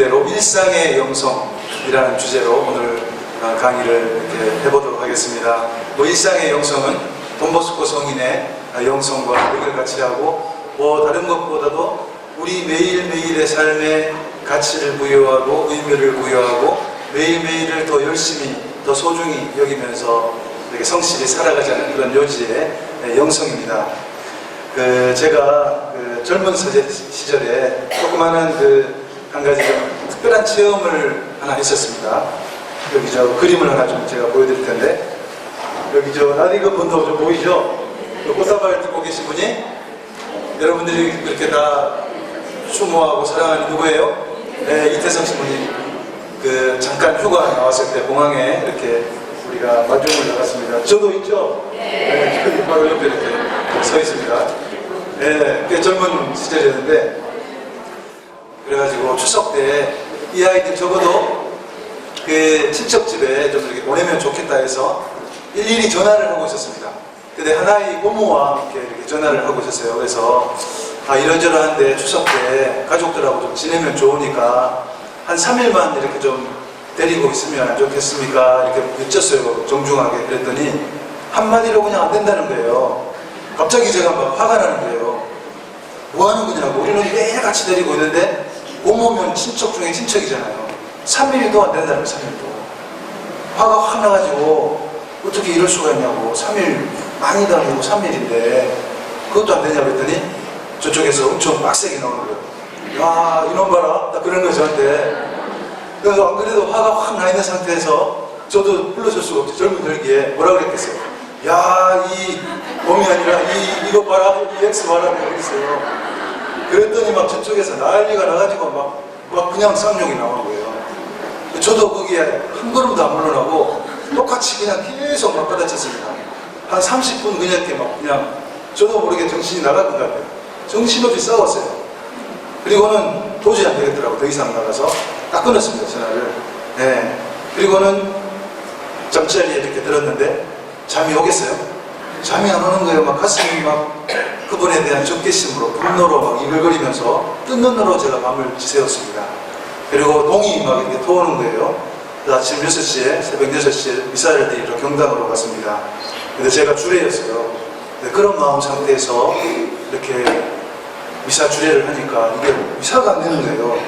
대로 일상의 영성이라는 주제로 오늘 어, 강의를 이렇게 해보도록 하겠습니다. 뭐 일상의 영성은 돈보스코 성인의 어, 영성과 덕을 같이 하고 뭐 다른 것보다도 우리 매일매일의 삶에 가치를 부여하고 의미를 부여하고 매일매일을 더 열심히 더 소중히 여기면서 이렇게 성실히 살아가자는 그런 요지의 네, 영성입니다. 그 제가 그 젊은 시절에 조그마한 그 한 가지 좀 특별한 체험을 하나 했었습니다. 여기 저 그림을 하나 좀 제가 보여드릴 텐데 여기 저 나디그 본도 좀 보이죠? 그 꽃다발 듣고 계신 분이 여러분들이 그렇게 다 추모하고 사랑하는 누구예요? 네, 이태성 신부님. 그 잠깐 휴가 나왔을 때 공항에 이렇게 우리가 마중을 나갔습니다. 저도 있죠? 네. 바로 옆에 이렇게 서 있습니다. 네, 꽤 젊은 시절이었는데 그래가지고 추석 때 이 아이들 적어도 그 친척 집에 좀 이렇게 보내면 좋겠다 해서 일일이 전화를 하고 있었습니다. 근데 하나의 고모와 이렇게, 이렇게 전화를 하고 있었어요. 그래서 아 이런저런한데 추석 때 가족들하고 좀 지내면 좋으니까 한 3일만 이렇게 좀 데리고 있으면 안 좋겠습니까? 이렇게 여쭸어요. 정중하게. 그랬더니 한마디로 그냥 안 된다는 거예요. 갑자기 제가 막 화가 나는 거예요. 뭐 하는 거냐고. 우리는 매일 같이 데리고 있는데 고모면 친척 중에 친척이잖아요. 3일도 안 된다는 거예요. 3일도. 화가 확 나가지고 어떻게 이럴 수가 있냐고. 3일 많이도 아니고 3일인데 그것도 안 되냐고 했더니 저쪽에서 엄청 빡세게 나오는 거예요. 야 이놈 봐라. 딱 그런 거예요 저한테. 그래서 안 그래도 화가 확 나 있는 상태에서 저도 불러줄 수가 없죠. 젊은 혈기에 뭐라 그랬겠어요. 야, 이 몸이 아니라 이, 이거 봐라. 이 X 봐라. 그랬어요. 그랬더니 막 저쪽에서 난리가 나가지고 막, 막 그냥 쌍욕이 나오는 거예요. 저도 거기에 한 걸음도 안 물러나고 똑같이 그냥 계속 막 받아쳤습니다. 한 30분 그냥 이렇게 막 그냥 저도 모르게 정신이 나간 것 같아요. 정신없이 싸웠어요. 그리고는 도저히 안 되겠더라고. 더 이상 나가서 딱 끊었습니다. 전화를. 네. 그리고는 잠자리에 이렇게 들었는데 잠이 오겠어요? 잠이 안 오는 거예요. 막 가슴이 막 그분에 대한 적개심으로 분노로 막 이글거리면서 뜬 눈으로 제가 밤을 지새웠습니다. 그리고 동이 막 이렇게 터오는 거예요. 아침 6시에, 새벽 6시에 미사를 드리러 경당으로 갔습니다. 근데 제가 주례였어요. 근데 그런 마음 상태에서 이렇게 미사 주례를 하니까 이게 미사가 안 되는 거예요.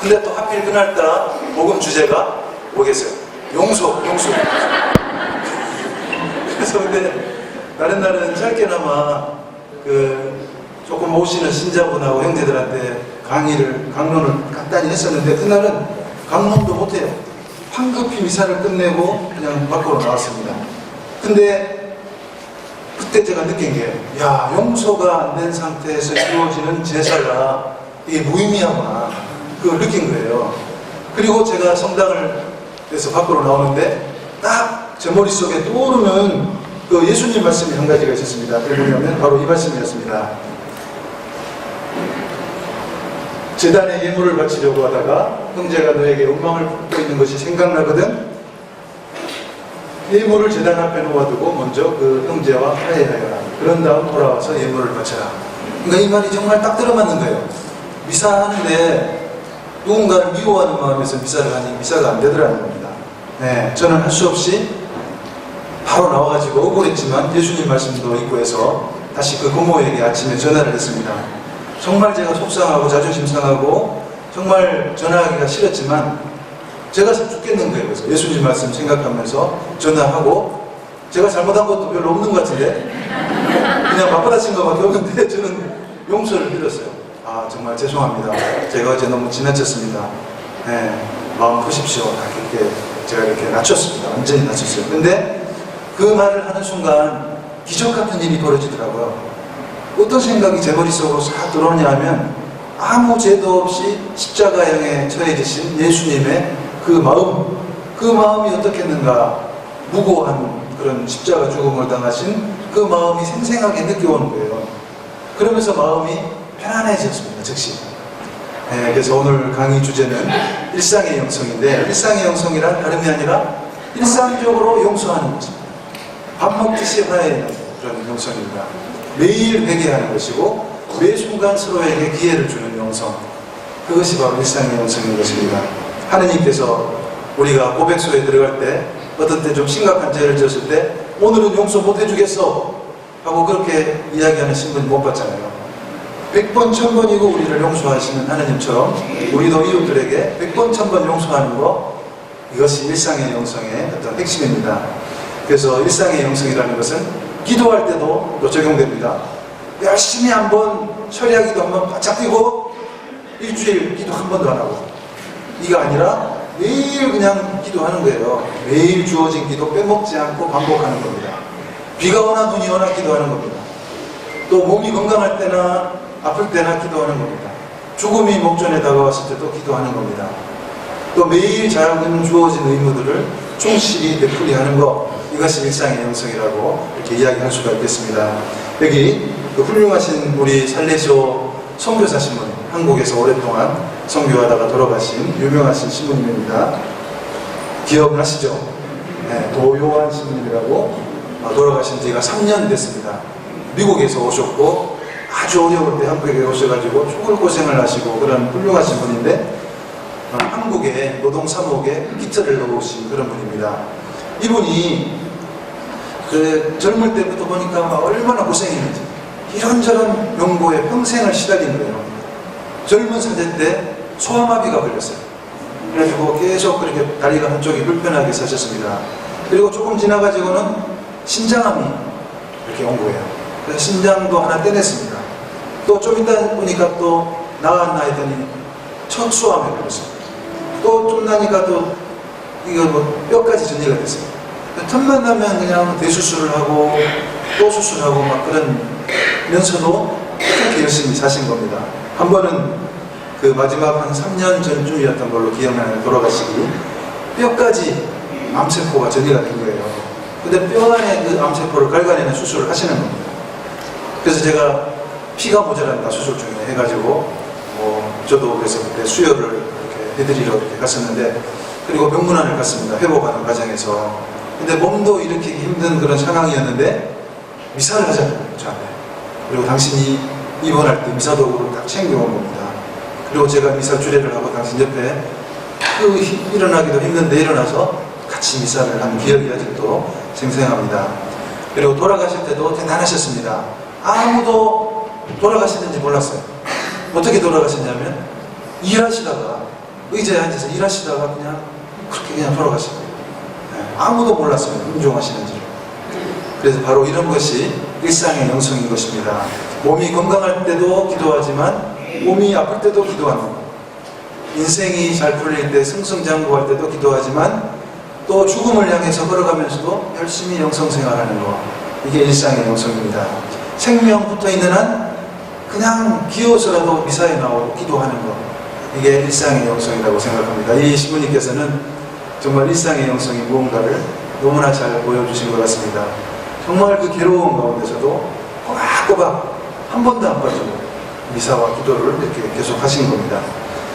근데 또 하필 그날따라 복음 주제가 뭐겠어요? 용서, 용서. 그래서 근데 다른 날은 짧게나마 그 조금 모시는 신자분하고 형제들한테 강의를, 강론을 간단히 했었는데 그날은 강론도 못해요. 황급히 미사를 끝내고 그냥 밖으로 나왔습니다. 근데 그때 제가 느낀 게, 야, 용서가 안 된 상태에서 이루어지는 제사가 이게 무의미하구나. 그걸 느낀 거예요. 그리고 제가 성당을 해서 밖으로 나오는데 딱 제 머릿속에 떠오르는 그 예수님 말씀이 한 가지가 있었습니다. 그게 뭐냐면 바로 이 말씀이었습니다. 재단에 예물을 바치려고 하다가 형제가 너에게 원망을 품고 있는 것이 생각나거든 예물을 재단 앞에 놓아두고 먼저 그 형제와 화해하여라. 그런 다음 돌아와서 예물을 바쳐라. 그러니까 이 말이 정말 딱 들어맞는 거예요. 미사하는데 누군가를 미워하는 마음에서 미사를 하니 미사가 안 되더라는 겁니다. 네, 저는 할 수 없이 바로 나와가지고 억울했지만 예수님 말씀도 있고 해서 다시 그 고모에게 아침에 전화를 했습니다. 정말 제가 속상하고 자존심 상하고 정말 전화하기가 싫었지만 제가 죽겠는 거예요. 그래서 예수님 말씀 생각하면서 전화하고 제가 잘못한 것도 별로 없는 것 같은데 그냥 맞받아친 것밖에 없는데 저는 용서를 드렸어요. 아 정말 죄송합니다. 제가 어제 너무 지나쳤습니다. 네, 마음 푸십시오. 이렇게 제가 이렇게 낮췄습니다. 완전히 낮췄어요. 근데 그 말을 하는 순간 기적 같은 일이 벌어지더라고요. 어떤 생각이 제 머릿속으로 싹 들어오냐 하면 아무 죄도 없이 십자가형에 처해지신 예수님의 그 마음, 그 마음이 어떻겠는가 무고한 그런 십자가 죽음을 당하신 그 마음이 생생하게 느껴오는 거예요. 그러면서 마음이 편안해졌습니다, 즉시. 네, 그래서 오늘 강의 주제는 일상의 영성인데 일상의 영성이란 다름이 아니라 일상적으로 용서하는 것입니다. 밥 먹듯이 화해하는 그런 영성입니다. 매일 회개하는 것이고 매 순간 서로에게 기회를 주는 영성. 그것이 바로 일상의 영성인 것입니다. 하느님께서 우리가 고백소에 들어갈 때 어떤 때 좀 심각한 죄를 지었을 때 오늘은 용서 못 해주겠어 하고 그렇게 이야기하는 신분 못 봤잖아요. 백번 천번이고 우리를 용서하시는 하느님처럼 우리도 이웃들에게 백번 천번 용서하는 거 이것이 일상의 영성의 어떤 핵심입니다. 그래서 일상의 영성이라는 것은 기도할 때도 또 적용됩니다. 열심히 한번 철야기도 한번 바짝 뛰고 일주일 기도 한 번도 안 하고 이가 아니라 매일 그냥 기도하는 거예요. 매일 주어진 기도 빼먹지 않고 반복하는 겁니다. 비가 오나 눈이 오나 기도하는 겁니다. 또 몸이 건강할 때나 아플 때나 기도하는 겁니다. 죽음이 목전에 다가왔을 때도 기도하는 겁니다. 또 매일 작은 주어진 의무들을 충실히 되풀이하는 것 이것이 일상의 영성이라고 이렇게 이야기할 수가 있겠습니다. 여기 그 훌륭하신 우리 살레시오 선교사 신부님 한국에서 오랫동안 선교하다가 돌아가신 유명하신 신부님입니다. 기억나시죠? 네, 도요한 신부님이라고 어, 돌아가신 지가 3년 됐습니다. 미국에서 오셨고 아주 어려울 때 한국에 오셔가지고 죽을 고생을 하시고 그런 훌륭하신 분인데 어, 한국의 노동 사목에 기틀을 놓으신 그런 분입니다. 이분이 그 젊을 때부터 보니까 막 얼마나 고생했는지 이런저런 연고에 평생을 시달린 거예요. 젊은 사제 때 소아마비가 걸렸어요. 그래가지고 계속 그렇게 다리가 한쪽이 불편하게 사셨습니다. 그리고 조금 지나가지고는 신장암이 이렇게 온 거예요. 그래서 신장도 하나 떼냈습니다. 또 좀 있다 보니까 또 나았나 했더니 척수암에 걸렸어요. 또 좀 나니까 또 이거 뭐 뼈까지 전이가 됐어요. 틈만 나면 그냥 대수술을 하고 또 수술하고 막 그러면서도 그렇게 열심히 사신 겁니다. 한 번은 그 마지막 한 3년 전쯤이었던 걸로 기억나요. 돌아가시기. 뼈까지 암세포가 전이가 된 거예요. 근데 뼈 안에 그 암세포를 긁어내는 수술을 하시는 겁니다. 그래서 제가 피가 모자란다 수술 중에 해가지고 뭐 저도 그래서 그때 수혈을 이렇게 해드리러 이렇게 갔었는데 그리고 병문안을 갔습니다. 회복하는 과정에서. 근데 몸도 이렇게 힘든 그런 상황이었는데 미사를 하잖아요. 저한테. 그리고 당신이 입원할 때 미사 도구를 딱 챙겨온 겁니다. 그리고 제가 미사 주례를 하고 당신 옆에 그 힘- 일어나기도 힘든데 일어나서 같이 미사를 한 기억이 아직도 생생합니다. 그리고 돌아가실 때도 대단하셨습니다. 아무도 돌아가시는지 몰랐어요. 어떻게 돌아가셨냐면 일하시다가 의자에 앉아서 일하시다가 그냥 그렇게 그냥 돌아가신 거예요. 네, 아무도 몰랐어요. 운종하시는지를. 그래서 바로 이런 것이 일상의 영성인 것입니다. 몸이 건강할 때도 기도하지만 몸이 아플 때도 기도하는 것. 인생이 잘 풀릴 때 승승장구할 때도 기도하지만 또 죽음을 향해서 걸어가면서도 열심히 영성 생활하는 것. 이게 일상의 영성입니다. 생명 붙어 있는 한 그냥 기어서라도 미사에 나오고 기도하는 것. 이게 일상의 영성이라고 생각합니다. 이 신부님께서는 정말 일상의 영성이 무언가를 너무나 잘 보여주신 것 같습니다. 정말 그 괴로운 가운데서도 꼬박꼬박 한 번도 안 빠지고 미사와 기도를 이렇게 계속 하신 겁니다.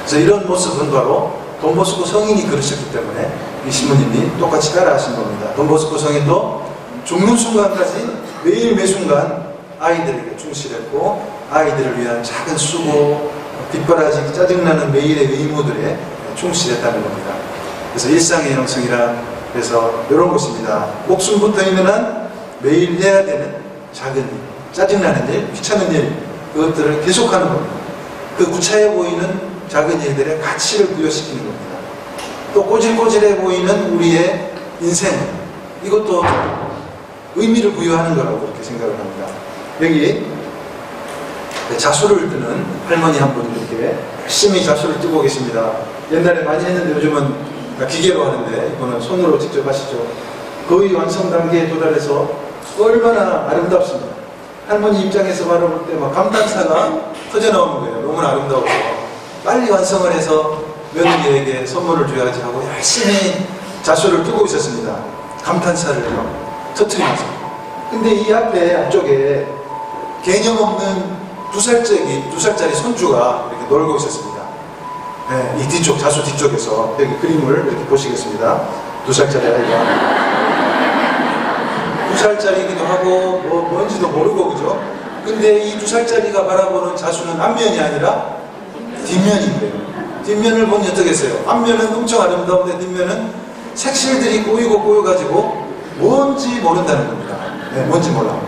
그래서 이런 모습은 바로 돈보스코 성인이 그러셨기 때문에 이 신부님이 똑같이 따라 하신 겁니다. 돈보스코 성인도 죽는 순간까지 매일 매 순간 아이들에게 충실했고 아이들을 위한 작은 수고, 뒷바라지 짜증나는 매일의 의무들에 충실했다는 겁니다. 그래서 일상의 영성이란 그래서 이런 것입니다. 목숨 붙어 있는 한 매일 해야 되는 작은 일, 짜증나는 일, 귀찮은 일 그것들을 계속하는 겁니다. 그 구차해 보이는 작은 일들의 가치를 부여시키는 겁니다. 또 꼬질꼬질해 보이는 우리의 인생 이것도 의미를 부여하는 거라고 그렇게 생각을 합니다. 여기 자수를 뜨는 할머니 한 분이 이렇게 열심히 자수를 뜨고 계십니다. 옛날에 많이 했는데 요즘은 기계로 하는데 이거는 손으로 직접 하시죠. 거의 완성 단계에 도달해서 얼마나 아름답습니다. 할머니 입장에서 바라볼 때 막 감탄사가 터져 나오는 거예요. 너무나 아름다워서 빨리 완성을 해서 며느리에게 선물을 줘야지 하고 열심히 자수를 뜨고 있었습니다. 감탄사를 막 터트리면서. 근데 이 앞에 안쪽에 개념 없는 두 살짜리, 두 살짜리 손주가 이렇게 놀고 있었습니다. 네, 이 뒤쪽, 자수 뒤쪽에서 여기 그림을 이렇게 보시겠습니다. 두 살짜리 아이가. 두 살짜리이기도 하고, 뭐, 뭔지도 모르고, 그죠? 근데 이 두 살짜리가 바라보는 자수는 앞면이 아니라 뒷면인데요. 뒷면을 보니 어떻겠어요? 앞면은 엄청 아름다운데 뒷면은 색실들이 꼬이고 꼬여가지고 뭔지 모른다는 겁니다. 네, 뭔지 몰라.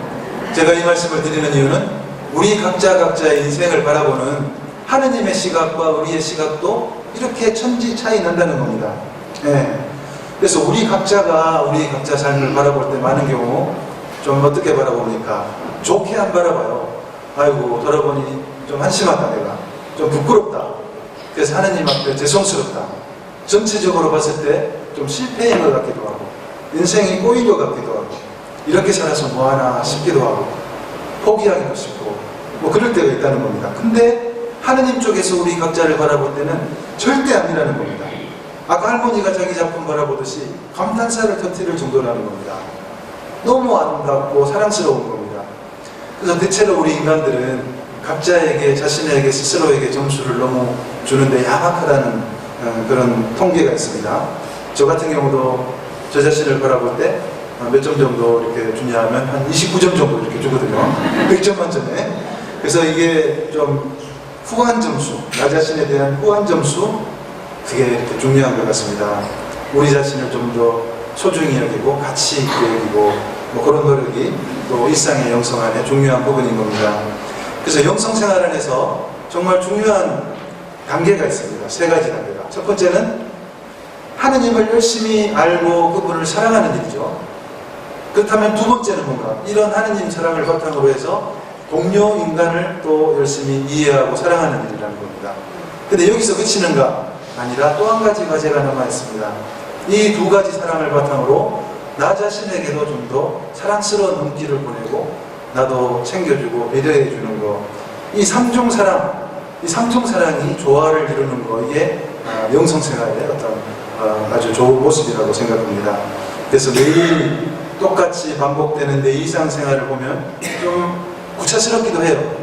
제가 이 말씀을 드리는 이유는 우리 각자 각자의 인생을 바라보는 하느님의 시각과 우리의 시각도 이렇게 천지 차이 난다는 겁니다. 예. 그래서 우리 각자가 우리 각자 삶을 바라볼 때 많은 경우 좀 어떻게 바라봅니까? 좋게 안 바라봐요. 아이고 돌아보니 좀 한심하다 내가. 좀 부끄럽다. 그래서 하느님 앞에 죄송스럽다. 전체적으로 봤을 때 좀 실패인 것 같기도 하고 인생이 꼬인 것 같기도 하고 이렇게 살아서 뭐하나 싶기도 하고 포기하기도 싶고 뭐 그럴 때가 있다는 겁니다. 근데 하느님 쪽에서 우리 각자를 바라볼 때는 절대 아니라는 겁니다. 아까 할머니가 자기 작품 바라보듯이 감탄사를 터뜨릴 정도라는 겁니다. 너무 아름답고 사랑스러운 겁니다. 그래서 대체로 우리 인간들은 각자에게 자신에게 스스로에게 점수를 너무 주는데 야박하다는 어, 그런 통계가 있습니다. 저 같은 경우도 저 자신을 바라볼 때 몇 점 정도 이렇게 주냐면 한 29점 정도 이렇게 주거든요. 100점 만점에. 그래서 이게 좀 후한 점수, 나 자신에 대한 후한 점수, 그게 중요한 것 같습니다. 우리 자신을 좀 더 소중히 여기고 가치 있게 여기고 뭐 그런 노력이 또 일상의 영성 안에 중요한 부분인 겁니다. 그래서 영성 생활 안에서 정말 중요한 단계가 있습니다. 세 가지 단계가. 첫 번째는 하느님을 열심히 알고 그분을 사랑하는 일이죠. 그렇다면 두 번째는 뭔가 이런 하느님 사랑을 바탕으로 해서 동료 인간을 또 열심히 이해하고 사랑하는 일이라는 겁니다. 근데 여기서 그치는가? 아니라 또 한 가지 과제가 남아 있습니다. 이 두 가지 사랑을 바탕으로 나 자신에게도 좀 더 사랑스러운 눈길을 보내고 나도 챙겨주고 배려해 주는 거. 이 삼중 사랑, 이 삼중 사랑이 조화를 이루는 거 이게 아, 영성생활의 어떤 아, 아주 좋은 모습이라고 생각합니다. 그래서 매일 똑같이 반복되는 내 일상생활을 보면 좀 구차스럽기도 해요.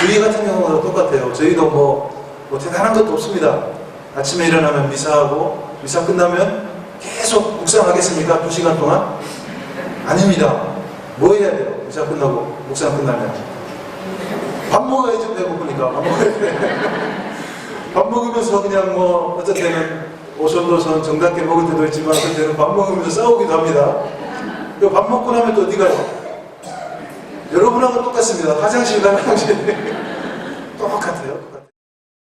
주의 같은 경우도 똑같아요. 저희도 뭐, 뭐 대단한 것도 없습니다. 아침에 일어나면 미사하고 미사 끝나면 계속 묵상하겠습니까? 두 시간 동안? 아닙니다. 뭐 해야 돼요? 미사 끝나고 묵상 끝나면 밥 먹어야죠. 배고프니까 밥 먹어야 돼. 밥 먹으면서 그냥 뭐 어떤 때는 오손도손 정답게 먹을 때도 있지만 어떤 때는 밥 먹으면서 싸우기도 합니다. 그밥 먹고 나면 또 어디 가요? 여러분하고 똑같습니다. 화장실 가면 화장실 똑같아요.